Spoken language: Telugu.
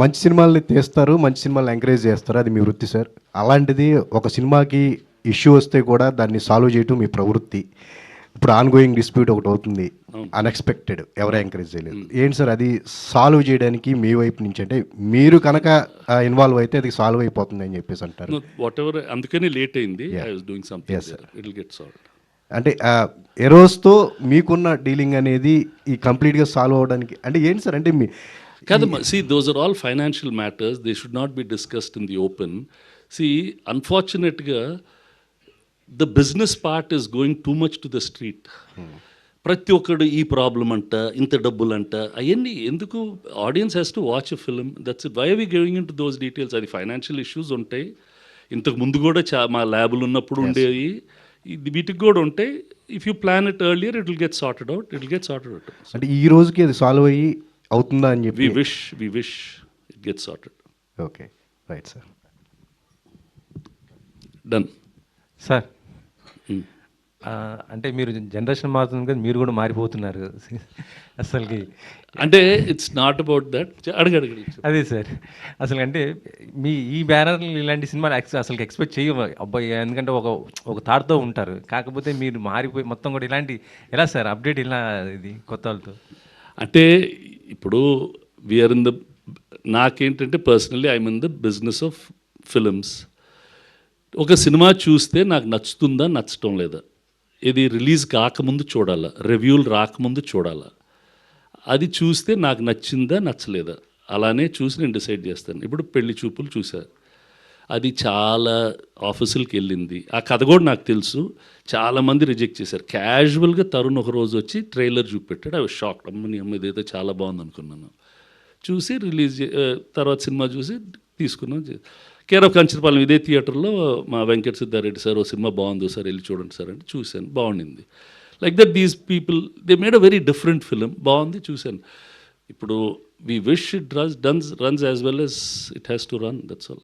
మంచి సినిమాల్ని తీస్తారు మంచి సినిమాలు ఎంకరేజ్ చేస్తారు అది మీ వృత్తి సార్ అలాంటిది ఒక సినిమాకి ఇష్యూ వస్తే కూడా దాన్ని సాల్వ్ చేయటం మీ ప్రవృత్తి. ఇప్పుడు ఆన్ గోయింగ్ డిస్ప్యూట్ ఒకటి అవుతుంది అన్ఎక్స్పెక్టెడ్ ఎవరు ఎంకరేజ్ చేయలేదు. ఏంటి సార్ అది సాల్వ్ చేయడానికి మీ వైపు నుంచి అంటే మీరు కనుక ఇన్వాల్వ్ అయితే అది సాల్వ్ అయిపోతుంది అని చెప్పేసి అంటారు. వాట్ ఎవర్ అందుకని లేట్ అయింది doing something. It get solve అంటే ఎరోస్తో మీకున్న డీలింగ్ అనేది ఈ కంప్లీట్గా సాల్వ్ అవ్వడానికి అంటే ఏంటి సార్ అంటే మీ కాదమ్మా see those are all financial matters they should not be discussed in the open see అన్ఫార్చునేట్గా the business part is going too much to the street ప్రతి ఒక్కడు ఈ ప్రాబ్లం అంట ఇంత డబ్బులు అంట అవన్నీ ఎందుకు? Audience has to watch a film that's why we going into those details అది ఫైనాన్షియల్ ఇష్యూస్ ఉంటాయి. ఇంతకు ముందు కూడా చా మా ల్యాబులు ఉన్నప్పుడు ఉండేవి. ఇది వీటికి కూడా ఉంటాయి. If you plan it earlier it will get sorted out it will get sorted out అంటే ఈ రోజుకి అది సాల్వ్ అయ్యి అవుతుందా అని వి చెప్పి wish we wish it get sorted okay right sir done sir అంటే మీరు జనరేషన్ మారుతుంది కదా మీరు కూడా మారిపోతున్నారు. అసలుకి అంటే ఇట్స్ నాట్ అబౌట్ దట్ అడగ అడగ అదే సార్ అసలు అంటే మీ ఈ బ్యానర్ ఇలాంటి సినిమాలు ఎక్స్ అసలు ఎక్స్పెక్ట్ చేయము అబ్బాయి ఎందుకంటే ఒక ఒక థాట్తో ఉంటారు. కాకపోతే మీరు మారిపోయి మొత్తం కూడా ఇలాంటి ఎలా సార్ అప్డేట్ ఇలా ఇది కొత్త వాళ్ళతో? అంటే ఇప్పుడు వీఆర్ ఇన్ ద నాకేంటంటే personally I'm in the business of films ఒక సినిమా చూస్తే నాకు నచ్చుతుందా నచ్చటం లేదా? ఇది రిలీజ్ కాకముందు చూడాలా? రివ్యూలు రాకముందు చూడాలా? అది చూస్తే నాకు నచ్చిందా నచ్చలేదా? అలానే చూసి నేను డిసైడ్ చేస్తాను. ఇప్పుడు పెళ్ళి చూపులు చూసా. అది చాలా ఆఫీసులకి వెళ్ళింది. ఆ కథ కూడా నాకు తెలుసు. చాలామంది రిజెక్ట్ చేశారు. క్యాజువల్గా తరుణ్ ఒక రోజు వచ్చి ట్రైలర్ చూపెట్టాడు. అవి షాక్ అమ్మని అమ్మ ఇదైతే చాలా బాగుంది అనుకున్నాను చూసి రిలీజ్ తర్వాత సినిమా చూసి తీసుకున్నాం. కేర్ ఆఫ్ కంచరపాలెం ఇదే థియేటర్లో మా వెంకట సిద్ధారెడ్డి సార్ ఓ సినిమా బాగుంది సార్ వెళ్ళి చూడండి సార్ అంటే చూశాను. బాగుండింది. Like that these people they made a very different film బాగుంది చూశాను. ఇప్పుడు we wish it runs dunce runs as well as it has to run that's all